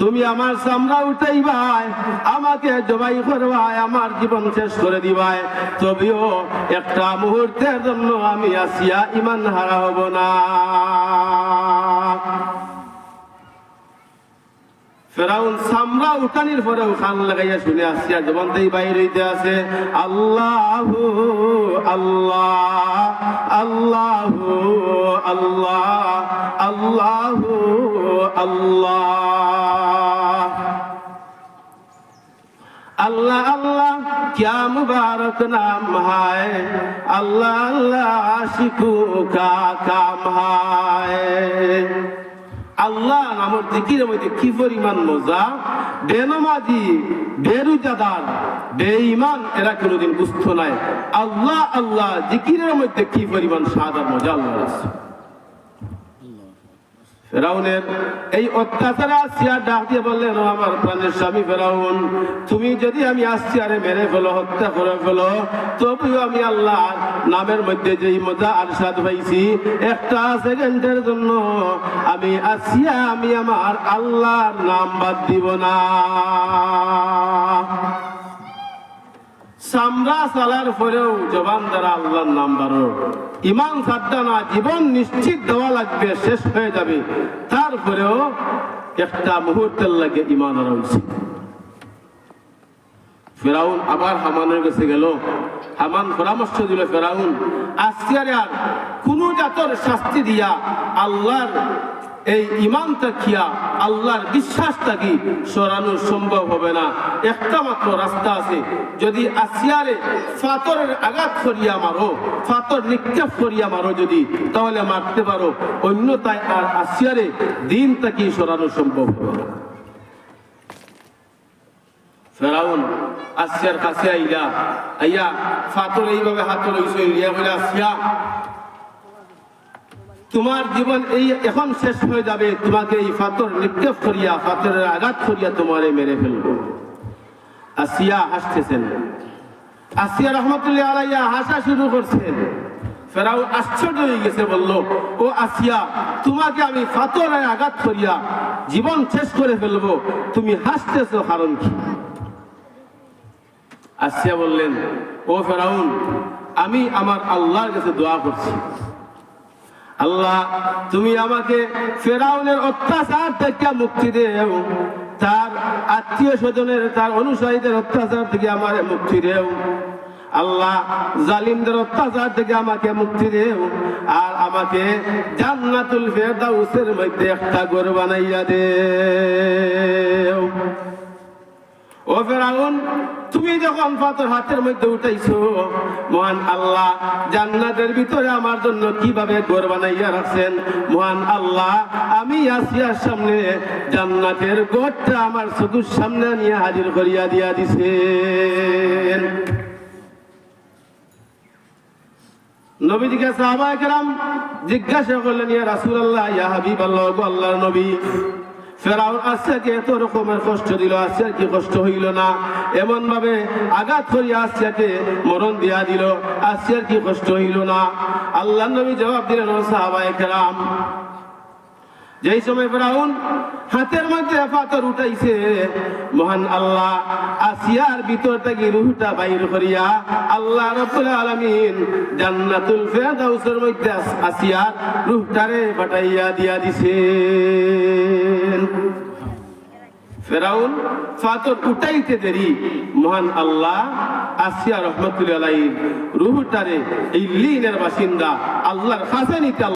তুমি আমার চামড়া উঠাইবাই, আমাকে জবাই করবাই, আমার জীবন শেষ করে দিবাই। তবেও একটা মুহূর্তের জন্য আমি আসিয়া ইমান হারা হব না। ফেরাউন লাগাইয়া শুনে বাইরে হইতে আছে আল্লাহ আল্লাহ আল্লাহ আল্লাহ আল্লাহ अल्लाह अल्लाह क्या मुबारक नाम है अल्लाह अल्लाह आशिकों का काम है আল্লাহ নামের জিকিরের মধ্যে কি পরিমাণ মজা বেনমাজি বেরুজাদার বেঈমান এরা কোনোদিন বুঝত নাই আল্লাহ আল্লাহ জিকিরের মধ্যে কি পরিমাণ সাদা মজা আল্লাহ আছে ফেরাউনের এই অত্যাচারে আসিয়া ডাক দিয়ে বললেন আমার প্রাণের স্বামী ফেরাউন, তুমি যদি আমি আসছি আরে মেরে ফেলো, হত্যা করে ফেলো, তবুও আমি আল্লাহ নামের মধ্যে যেই মজা আর স্বাদ পাইছি, একটা সেকেন্ডের জন্য আমি আসিয়া, আমি আমার আল্লাহর নাম বাদ দিব না। পরেও জবান দ্বারা আল্লাহর নাম বারো ইমান সাদ্দা না জীবন নিশ্চিত দেওয়া লাগবে, শেষ হয়ে যাবে। তারপরেও একটা মুহূর্তের লাগে ইমান রয়েছে ফেরাউন আবার হামানের কাছে গেল। হামান পরামর্শ দিল, ফেরাউন, আজকের আর কোন জাতর শাস্তি দিয়া আল্লাহর এই ইমানটা খিয়া আল্লাহর বিশ্বাসটা কি সরানো সম্ভব হবে না? একটা মাত্র রাস্তা আছে। যদি আসিয়ারে ফাতরের আঘাত করিয়া মারো, ফাতর নিক্ষেপ করিয়া মারো যদি, তাহলে মারতে পারো। অন্যতায় আর আসিয়ারে দিনটা কি সরানো সম্ভব হবে না? ফেরাউন আসিয়ার কাছে আইলা, আইয়া ফাতর এইভাবে হাত লইছে ইয়া বলে, আসিয়া তোমার জীবন এই এখন শেষ হয়ে যাবে, তোমাকে এই ফাতর নিক্ষেপ করিয়া, ফাতরের আঘাত করিয়া তোমারে মেরে ফেলব। আসিয়া হাসতেছেন। আসিয়া রহমতুল্লাহ আলাইয়া হাসা শুরু করছেন। ফেরাও আশ্চর্য হয়ে গেছে, বলল, ও আসিয়া, তোমাকে আমি ফাতরে আঘাত করিয়া জীবন শেষ করে ফেলব। তুমি হাসতেছো, কারণ কি? আসিয়া বললেন, ও ফেরাউন, আমি আমার আল্লাহর কাছে দোয়া করছি। আল্লাহ, তুমি আমাকে ফেরাউনের অত্যাচার থেকে মুক্তি দেও। তার আত্মীয় স্বজনের, তার অনুসারীদের অত্যাচার থেকে আমার মুক্তি দেও। আল্লাহ, জালিমদের অত্যাচার থেকে আমাকে মুক্তি দেও। আর আমাকে জান্নাতুল ফেরদাউসের মধ্যে একটা ঘর বানাইয়া দেও। ও ফেরাউন তুমি যখন পাথর হাতের মধ্যে উঠাইছো, মহান আল্লাহ, জান্নাতের ভিতরে আমার জন্য কীভাবে ঘর বানাইয়া রাখছেন? মহান আল্লাহ, আমি আসিয়ার সামনে, জান্নাতের ঘরটা আমার চকুর সামনে নিয়ে হাজির করিয়া দিয়া একরাম জিজ্ঞাসা করলেন, ইয়া রাসূলুল্লাহ, ইয়া হাবিবাল্লাহ, গো আল্লাহর নবী ফেরাউন আসিয়াকে এত রকমের কষ্ট দিল আসিয়ার কি কষ্ট হইল না? এমন ভাবে আঘাত করি আসিয়াকে মরণ দিয়া দিল, আসিয়ার কি কষ্ট হইল না? আল্লাহ নবী জবাব দিলেন, ও সাহাবা একরাম যেই সময় ফেরাউন হাতের মধ্যে পাথর উঠাইছে, মহান আল্লাহ, আসিয়ার ভিতর থেকে রুহটা বাইর করিয়া আল্লাহ রাব্বুল আলামিন জান্নাতুল ফেরদাউসের মধ্যে আসিয়ার রুহটারে পাঠাইয়া দিয়া দিছেন। ফেরাউন ফাতর উঠাইতে দেরি, মহান আল্লাহ, আসিয়া রহমতুল্লাহ রুহটারে এই লিনের বাসিন্দা আল্লাহর খাজানিতে